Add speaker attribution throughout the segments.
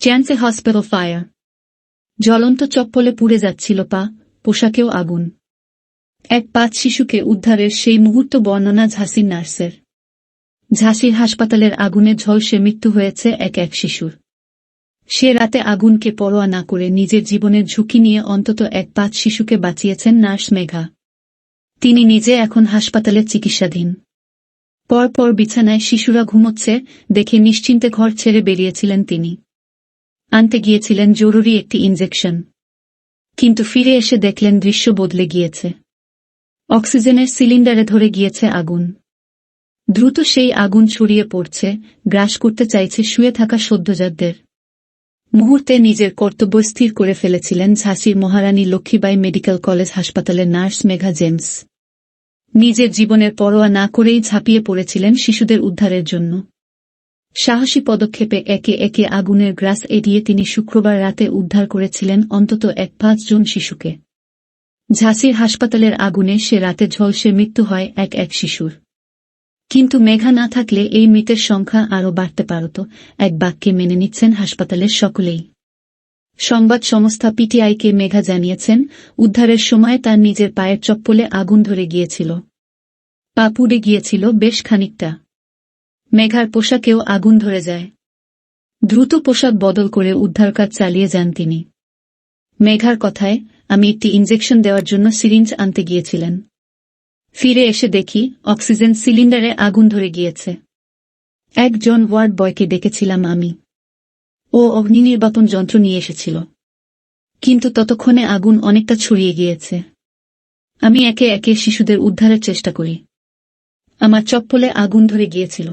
Speaker 1: চ্যান্সে hospital fire. জ্বলন্ত চপ্পলে পুড়ে যাচ্ছিল পা, পোশাকেও আগুন। এক পাঁচ শিশুকে উদ্ধারের সেই মুহূর্ত বর্ণনা ঝাঁসির নার্সের। ঝাঁসির হাসপাতালের আগুনে ঝলসে মৃত্যু হয়েছে এক এক শিশুর। সে রাতে আগুনকে পরোয়া না করে নিজের জীবনের ঝুঁকি নিয়ে অন্তত এক পাঁচ শিশুকে বাঁচিয়েছেন নার্স মেঘা। তিনি নিজে এখন হাসপাতালে চিকিৎসাধীন। পরপর বিছানায় শিশুরা ঘুমোচ্ছে দেখে নিশ্চিন্তে ঘর ছেড়ে বেরিয়েছিলেন তিনি। আনতে গিয়েছিলেন জরুরি একটি ইনজেকশন। কিন্তু ফিরে এসে দেখলেন দৃশ্য বদলে গিয়েছে। অক্সিজেনের সিলিন্ডারে ধরে গিয়েছে আগুন। দ্রুত সেই আগুন ছড়িয়ে পড়ছে, গ্রাস করতে চাইছে শুয়ে থাকা সদ্যজাতদের। মুহূর্তে নিজের কর্তব্য স্থির করে ফেলেছিলেন ঝাঁসির মহারানী লক্ষ্মীবাই মেডিকেল কলেজ হাসপাতালের নার্স মেঘা জেমস। নিজের জীবনের পরোয়া না করেই ঝাঁপিয়ে পড়েছিলেন শিশুদের উদ্ধারের জন্য। সাহসী পদক্ষেপে একে একে আগুনের গ্রাস এড়িয়ে তিনি শুক্রবার রাতে উদ্ধার করেছিলেন অন্তত এক পাঁচজন শিশুকে। ঝাঁসির হাসপাতালের আগুনে সে রাতে ঝলসে মৃত্যু হয় এক এক শিশুর। কিন্তু মেঘা না থাকলে এই মৃতের সংখ্যা আরও বাড়তে পারত, এক বাক্যে মেনে নিচ্ছেন হাসপাতালের সকলেই। সংবাদ সংস্থা পিটিআইকে মেঘা জানিয়েছেন, উদ্ধারের সময় তার নিজের পায়ের চপ্পলে আগুন ধরে গিয়েছিল। পা পুড়ে গিয়েছিল বেশ খানিকটা। মেঘার পোশাকেও আগুন ধরে যায়। দ্রুত পোশাক বদল করে উদ্ধার কাজ চালিয়ে যান তিনি। মেঘার কথায়, আমি একটি ইনজেকশন দেওয়ার জন্য সিরিঞ্জ আনতে গিয়েছিলেন। ফিরে এসে দেখি অক্সিজেন সিলিন্ডারে আগুন ধরে গিয়েছে। একজন ওয়ার্ড বয়কে ডেকেছিলাম আমি। ও অগ্নি নির্বাপন যন্ত্র নিয়ে এসেছিল। কিন্তু ততক্ষণে আগুন অনেকটা ছড়িয়ে গিয়েছে। আমি একে একে শিশুদের উদ্ধারের চেষ্টা করি। আমার চপ্পলে আগুন ধরে গিয়েছিল।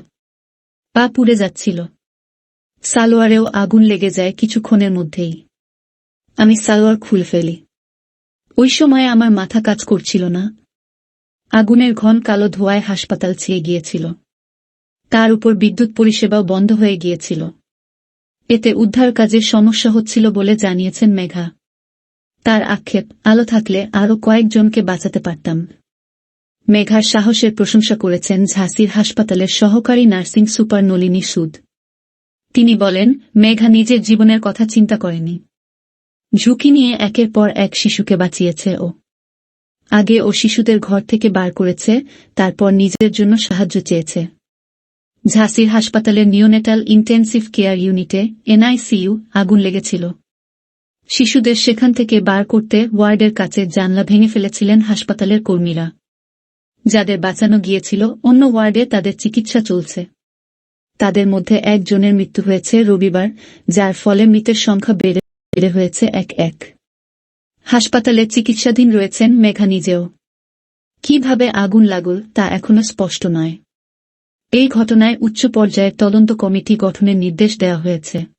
Speaker 1: পা পুড়ে যাচ্ছিল। সালোয়ারেও আগুন লেগে যায় কিছুক্ষণের মধ্যেই। আমি সালোয়ার খুলে ফেলি। ওই সময় আমার মাথা কাজ করছিল না। আগুনের ঘন কালো ধোঁয়ায় হাসপাতাল ছেয়ে গিয়েছিল। তার উপর বিদ্যুৎ পরিষেবাও বন্ধ হয়ে গিয়েছিল। এতে উদ্ধার কাজে সমস্যা হচ্ছিল বলে জানিয়েছেন মেঘা। তার আক্ষেপ, আলো থাকলে আরও কয়েকজনকে বাঁচাতে পারতাম। মেঘার সাহসের প্রশংসা করেছেন ঝাঁসির হাসপাতালের সহকারী নার্সিং সুপার নলিনী সুদ। তিনি বলেন, মেঘা নিজের জীবনের কথা চিন্তা করেনি। ঝুঁকি নিয়ে একের পর এক শিশুকে বাঁচিয়েছে ও। আগে ও শিশুদের ঘর থেকে বার করেছে, তারপর নিজের জন্য সাহায্য চেয়েছে। ঝাঁসির হাসপাতালের নিওনেটাল ইন্টেন্সিভ কেয়ার ইউনিটে, এনআইসিইউ, আগুন লেগেছিল। শিশুদের সেখান থেকে বার করতে ওয়ার্ডের কাছে জানলা ভেঙে ফেলেছিলেন হাসপাতালের কর্মীরা। যাদের বাঁচানো গিয়েছিল, অন্য ওয়ার্ডে তাদের চিকিৎসা চলছে। তাদের মধ্যে একজনের মৃত্যু হয়েছে রবিবার, যার ফলে মৃতের সংখ্যা বেড়ে বেড়ে হয়েছে এক এক। হাসপাতালে চিকিৎসাধীন রয়েছেন মেঘা নিজেও। কীভাবে আগুন লাগল তা এখনও স্পষ্ট নয়। এই ঘটনায় উচ্চ পর্যায়ের তদন্ত কমিটি গঠনের নির্দেশ দেওয়া হয়েছে।